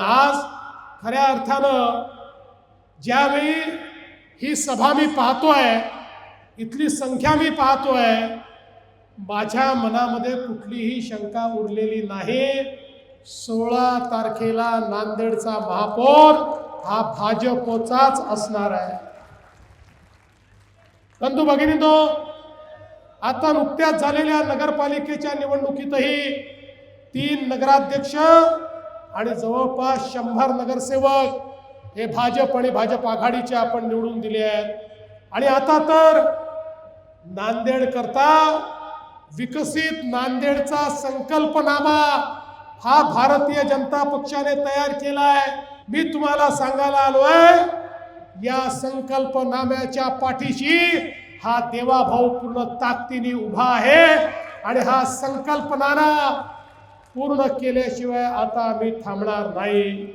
आज खऱ्या अर्थानं ज्यावेळी ही सभा मी पाहतोय इथली संख्या मी पाहतोय माझ्या मनामध्ये कुठलीही शंका उरलेली नाही. सोळा तारखेला नांदेडचा महापौर हा भाजपचाच असणार आहे. परंतु भगिनी तो आता नुकत्याच झालेल्या नगरपालिकेच्या निवडणुकीतही तीन नगराध्यक्ष आणि जवळपास शंभर नगरसेवक हे भाजप आणि भाजप आघाडीचे आपण निवडून दिले आहेत. आणि आता तर नांदेड करता विकसित नांदेडचा संकल्पनामा हा भारतीय जनता पक्षाने तयार केलाय. मी तुम्हाला सांगायला आलोय या संकल्पनाम्याच्या पाठीशी हा देवाभाऊ पूर्ण ताकदीने उभा आहे. आणि हा संकल्पनाना पूर्ण केल्याशिवाय आता आम्ही थांबणार नाही.